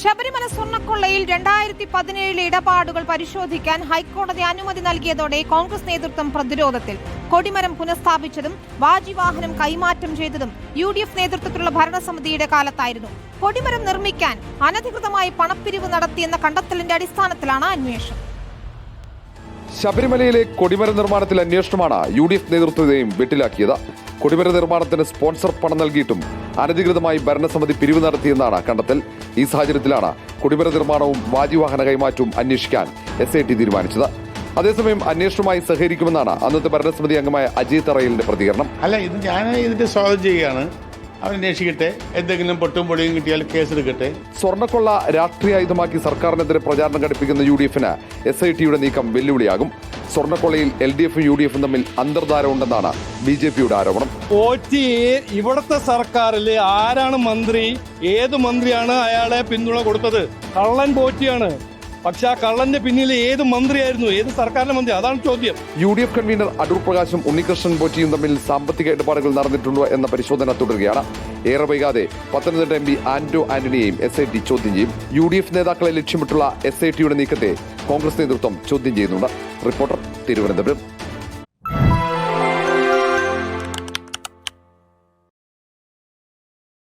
ശബരിമല സ്വർണക്കൊള്ളയിൽ രണ്ടായിരത്തി പതിനേഴിലെ ഇടപാടുകൾ പരിശോധിക്കാൻ ഹൈക്കോടതി അനുമതി നൽകിയതോടെ കോൺഗ്രസ് നേതൃത്വം പ്രതിരോധത്തിൽ. കൊടിമരം പുനഃസ്ഥാപിച്ചതും വാജിവാഹനം കൈമാറ്റം ചെയ്തതും യു ഡി എഫ് നേതൃത്വത്തിലുള്ള ഭരണസമിതിയുടെ കാലത്തായിരുന്നു. കൊടിമരം നിർമ്മിക്കാൻ അനധികൃതമായി പണപ്പിരിവ് നടത്തിയെന്ന കണ്ടെത്തലിന്റെ അടിസ്ഥാനത്തിലാണ് അന്വേഷണം. ശബരിമലയിലെ കൊടിമരം നിർമ്മാണത്തിൽ അന്വേഷണമാണ് യു ഡി എഫ് നേതൃത്വത്തെയും വെട്ടിലാക്കിയത്. കൊടിമര നിർമ്മാണത്തിന് സ്പോൺസർ പണം നൽകിയിട്ടും അനധികൃതമായി ഭരണസമിതി പിരിവ് നടത്തിയെന്നാണ് കണ്ടെത്തൽ. ഈ സാഹചര്യത്തിലാണ് കുടിവര നിർമ്മാണവും വാജിവാഹന കൈമാറ്റവും അന്വേഷിക്കാൻ എസ് ഐ ടി തീരുമാനിച്ചത്. അതേസമയം അന്വേഷണവുമായി സഹകരിക്കുമെന്നാണ് അന്നത്തെ ഭരണസമിതി അംഗമായ അജയ് തറയിലിന്റെ പ്രതികരണം. അല്ല ഇത് ഞാൻ ഇതിന്റെ സ്വാഗതം ചെയ്യുകയാണ്. അവരന്വേഷിക്കട്ടെ എന്തെങ്കിലും പൊട്ടും പൊടിയും കിട്ടിയാൽ കേസെടുക്കട്ടെ. സ്വർണക്കൊള്ള രാഷ്ട്രീയ ആയുധമാക്കി സർക്കാരിനെതിരെ പ്രചാരണം ഘടിപ്പിക്കുന്ന യു ഡി എഫിന് എസ് ഐ ടിയുടെ നീക്കം വെല്ലുവിളിയാകും. സ്വർണക്കൊള്ളയിൽ എൽ ഡി എഫും യു ഡി എഫും തമ്മിൽ അന്തർധാരമുണ്ടെന്നാണ് ബി ജെ പിയുടെ ആരോപണം. പോറ്റി ഇവിടുത്തെ സർക്കാരിൽ ആരാണ് മന്ത്രി? ഏത് മന്ത്രിയാണ് അയാളെ പിന്തുണ കൊടുത്തത്? കള്ളൻ പോറ്റിയാണ്. പക്ഷെ ആ കള്ളന്റെ പിന്നിൽ ഏത് മന്ത്രിയായിരുന്നു? ഏത് സർക്കാരിന്റെ മന്ത്രി? അതാണ് ചോദ്യം. U D F convener Adoor പ്രകാശും Unnikrishnan പോറ്റിയും തമ്മിൽ സാമ്പത്തിക ഇടപാടുകൾ നടന്നിട്ടുണ്ടോ എന്ന പരിശോധന തുടരുകയാണ്. ഏറെ വൈകാതെ പത്തനംതിട്ട എം പി ആന്റോ ആന്റണിയെയും എസ് ഐ ടി ചോദ്യം ചെയ്യും. യു ഡി എഫ് നേതാക്കളെ ലക്ഷ്യമിട്ടുള്ള എസ് ഐ ടിയുടെ നീക്കത്തെ കോൺഗ്രസ് നേതൃത്വം ചോദ്യം ചെയ്യുന്നുണ്ട്. റിപ്പോർട്ടർ തിരുവനന്തപുരം.